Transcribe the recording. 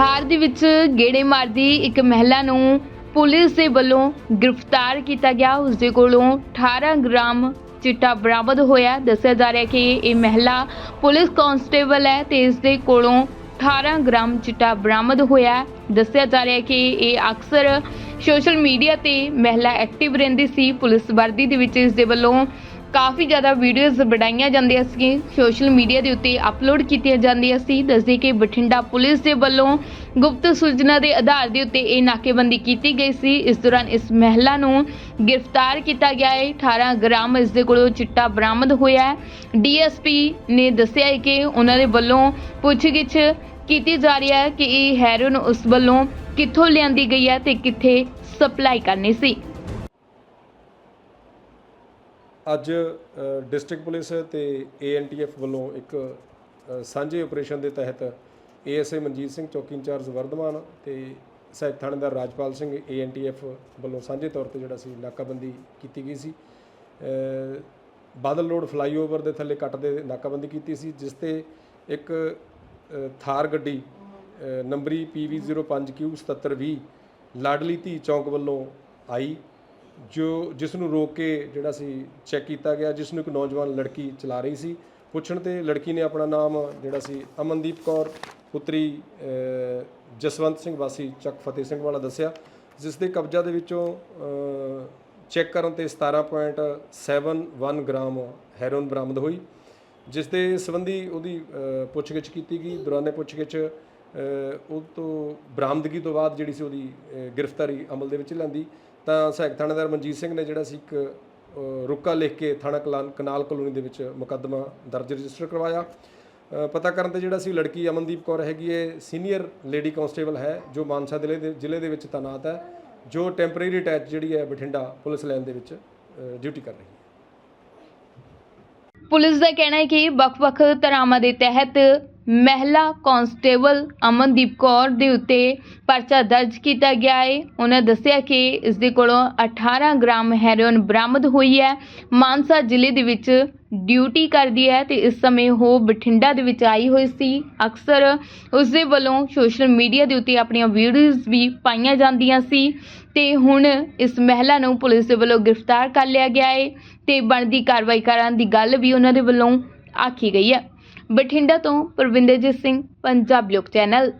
ਦੇ ਵਿੱਚ ਗੇੜੇ ਮਾਰਦੀ ਇੱਕ ਮਹਿਲਾ ਨੂੰ ਪੁਲਿਸ ਦੇ ਵੱਲੋਂ ਗ੍ਰਿਫਤਾਰ ਕੀਤਾ ਗਿਆ। ਉਸ ਦੇ ਕੋਲੋਂ 18 ਗ੍ਰਾਮ ਚਿੱਟਾ ਬਰਾਮਦ ਹੋਇਆ। ਦੱਸਿਆ ਜਾ ਰਿਹਾ ਕਿ ਇਹ ਮਹਿਲਾ ਪੁਲਿਸ ਕਾਂਸਟੇਬਲ ਹੈ ਤੇ ਇਸ ਦੇ ਕੋਲੋਂ 18 ਗ੍ਰਾਮ ਚਿੱਟਾ ਬਰਾਮਦ ਹੋਇਆ। ਦੱਸਿਆ ਜਾ ਰਿਹਾ ਕਿ ਇਹ ਅਕਸਰ ਸੋਸ਼ਲ ਮੀਡੀਆ ਤੇ ਮਹਿਲਾ ਐਕਟਿਵ ਰਹਿੰਦੀ ਸੀ। ਪੁਲਿਸ ਵਰਦੀ ਦੇ ਵਿੱਚ ਇਸ ਦੇ ਵੱਲੋਂ ਕਾਫੀ ਜ਼ਿਆਦਾ ਵੀਡੀਓਜ਼ ਬਣਾਈਆਂ ਜਾਂਦੀਆਂ ਸੀ ਸੋਸ਼ਲ ਮੀਡੀਆ ਦੇ ਉੱਤੇ ਅਪਲੋਡ ਕੀਤੀਆਂ ਜਾਂਦੀਆਂ ਸੀ, ਦੱਸਦੇ ਕਿ ਬਠਿੰਡਾ ਪੁਲਿਸ ਦੇ ਵੱਲੋਂ ਗੁਪਤ ਸੂਚਨਾ ਦੇ ਆਧਾਰ ਦੇ ਉੱਤੇ ਇਹ ਨਾਕੇਬੰਦੀ ਕੀਤੀ ਗਈ ਸੀ। ਇਸ ਦੌਰਾਨ ਇਸ ਮਹਿਲਾ ਨੂੰ ਗ੍ਰਿਫਤਾਰ ਕੀਤਾ ਗਿਆ ਹੈ। 18 ਗ੍ਰਾਮ ਇਸ ਦੇ ਕੋਲੋਂ ਚਿੱਟਾ ਬਰਾਮਦ ਹੋਇਆ ਹੈ। ਡੀਐਸਪੀ ਨੇ ਦੱਸਿਆ ਹੈ ਕਿ ਉਹਨਾਂ ਦੇ ਵੱਲੋਂ ਪੁੱਛਗਿੱਛ ਕੀਤੀ ਜਾ ਰਹੀ ਹੈ ਕਿ ਇਹ ਹੈਰੋਨ ਉਸ ਵੱਲੋਂ ਕਿੱਥੋਂ ਲਿਆਂਦੀ ਗਈ ਹੈ ਤੇ ਕਿੱਥੇ ਸਪਲਾਈ ਕਰਨੀ ਸੀ। ਅੱਜ ਡਿਸਟ੍ਰਿਕਟ ਪੁਲਿਸ ਤੇ ਏਐਨਟੀਐਫ ਵੱਲੋਂ ਇੱਕ ਸਾਂਝੇ ਆਪਰੇਸ਼ਨ ਦੇ ਤਹਿਤ ਏਐਸਏ ਮਨਜੀਤ ਸਿੰਘ ਚੌਕੀ ਇੰਚਾਰਜ ਵਰਧਮਾਨ ਤੇ ਸਹਾਇਕ ਥਾਣੇਦਾਰ ਰਾਜਪਾਲ ਸਿੰਘ ਏਐਨਟੀਐਫ ਵੱਲੋਂ ਸਾਂਝੇ ਤੌਰ ਤੇ ਜਿਹੜਾ ਸੀ ਨਾਕਾਬੰਦੀ ਕੀਤੀ ਗਈ ਸੀ। ਬਾਦਲ ਰੋਡ ਫਲਾਈਓਵਰ ਦੇ ਥੱਲੇ ਕੱਟ ਦੇ ਨਾਕਾਬੰਦੀ ਕੀਤੀ ਸੀ ਜਿਸ ਤੇ ਇੱਕ ਥਾਰ ਗੱਡੀ ਅ, ਨੰਬਰੀ PV05Q 7720 ਲਾਡਲੀ ਧੀ ਚੌਂਕ ਵੱਲੋਂ ਆਈ। ਜੋ, ਜਿਸ ਨੂੰ ਰੋਕ ਕੇ ਜਿਹੜਾ ਸੀ ਚੈੱਕ ਕੀਤਾ ਗਿਆ, ਜਿਸ ਨੂੰ ਇੱਕ ਨੌਜਵਾਨ ਲੜਕੀ ਚਲਾ ਰਹੀ ਸੀ। ਪੁੱਛਣ ਤੇ ਲੜਕੀ ਨੇ ਆਪਣਾ ਨਾਮ ਜਿਹੜਾ ਸੀ, ਅਮਨਦੀਪ ਕੌਰ, ਪੁੱਤਰੀ ਜਸਵੰਤ ਸਿੰਘ ਵਾਸੀ, ਚੱਕ ਫਤਿਹ ਸਿੰਘ ਵਾਲਾ ਦੱਸਿਆ। ਜਿਸ ਦੇ ਕਬਜ਼ਾ ਦੇ ਵਿੱਚੋਂ ਚੈੱਕ ਕਰਨ ਤੇ 17.71 ਗ੍ਰਾਮ ਹੈਰੋਇਨ ਬਰਾਮਦ ਹੋਈ। ਜਿਸ ਦੇ ਸੰਬੰਧੀ ਉਹਦੀ ਪੁੱਛਗਿੱਛ ਕੀਤੀ ਗਈ। ਦੌਰਾਨੇ ਪੁੱਛਗਿੱਛ ਉਹ ਤੋਂ ਬਰਾਮਦਗੀ ਤੋਂ ਬਾਅਦ ਜਿਹੜੀ ਸੀ ਉਹਦੀ ਗ੍ਰਿਫਤਾਰੀ ਅਮਲ ਦੇ ਵਿੱਚ ਲੈਂਦੀ ਤਾਂ ਸਹਾਇਕ ਥਾਣੇਦਾਰ ਮਨਜੀਤ ਸਿੰਘ ਨੇ ਜਿਹੜਾ ਸੀ ਇੱਕ ਰੁਕਾ ਲਿਖ ਕੇ ਥਾਣਾ ਕਲਾਨ- ਕਨਾਲ ਕਲੋਨੀ ਦੇ ਵਿੱਚ ਮੁਕੱਦਮਾ ਦਰਜ ਰਜਿਸਟਰ ਕਰਵਾਇਆ। ਪਤਾ ਕਰਨ ਤੇ ਜਿਹੜਾ ਸੀ ਲੜਕੀ ਅਮਨਦੀਪ ਕੌਰ ਹੈਗੀ ਹੈ ਸੀਨੀਅਰ ਲੇਡੀ ਕਾਂਸਟੇਬਲ ਹੈ, ਜੋ ਮਾਨਸਾ ਜ਼ਿਲ੍ਹੇ ਦੇ ਜ਼ਿਲ੍ਹੇ ਦੇ ਵਿੱਚ ਤਾਇਨਾਤ ਹੈ, ਜੋ ਟੈਂਪਰੇਰੀ ਅਟੈਚ ਜਿਹੜੀ ਹੈ ਬਠਿੰਡਾ ਪੁਲਿਸ ਲਾਈਨ ਦੇ ਵਿੱਚ ਡਿਊਟੀ ਕਰ ਰਹੀ ਹੈ। ਪੁਲਿਸ ਦਾ ਕਹਿਣਾ ਹੈ ਕਿ ਵੱਖ-ਵੱਖ ਧਾਰਾਵਾਂ ਦੇ ਤਹਿਤ ਮਹਿਲਾ ਕਾਂਸਟੇਬਲ ਅਮਨਦੀਪ ਕੌਰ ਦੇ ਉੱਤੇ ਪਰਚਾ ਦਰਜ ਕੀਤਾ ਗਿਆ ਹੈ ਉਹਨਾਂ ਦੱਸਿਆ ਕਿ ਇਸ ਦੇ ਕੋਲੋਂ 18 ਗ੍ਰਾਮ ਹੈਰੋਇਨ ਬਰਾਮਦ ਹੋਈ ਹੈ। ਮਾਨਸਾ ਜ਼ਿਲ੍ਹੇ ਦੇ ਵਿੱਚ ਡਿਊਟੀ ਕਰਦੀ ਹੈ ਤੇ ਇਸ ਸਮੇਂ ਉਹ ਬਠਿੰਡਾ ਦੇ ਵਿੱਚ ਆਈ ਹੋਈ ਸੀ। ਅਕਸਰ ਉਸ ਦੇ ਵੱਲੋਂ ਸੋਸ਼ਲ ਮੀਡੀਆ ਦੇ ਉੱਤੇ ਆਪਣੀਆਂ ਵੀਡੀਓਜ਼ ਵੀ ਪਾਈਆਂ ਜਾਂਦੀਆਂ ਸੀ ਤੇ ਹੁਣ ਇਸ ਮਹਿਲਾ ਨੂੰ ਪੁਲਿਸ ਦੇ ਵੱਲੋਂ ਗ੍ਰਿਫਤਾਰ ਕਰ ਲਿਆ ਗਿਆ ਹੈ ਤੇ ਬਣਦੀ ਕਾਰਵਾਈ ਕਰਨ ਦੀ ਗੱਲ ਵੀ ਉਹਨਾਂ ਦੇ ਵੱਲੋਂ ਆਖੀ ਗਈ ਹੈ। ਬਠਿੰਡਾ ਤੋਂ ਪਰਵਿੰਦਰਜੀਤ ਸਿੰਘ ਪੰਜਾਬ ਲੋਕ ਚੈਨਲ।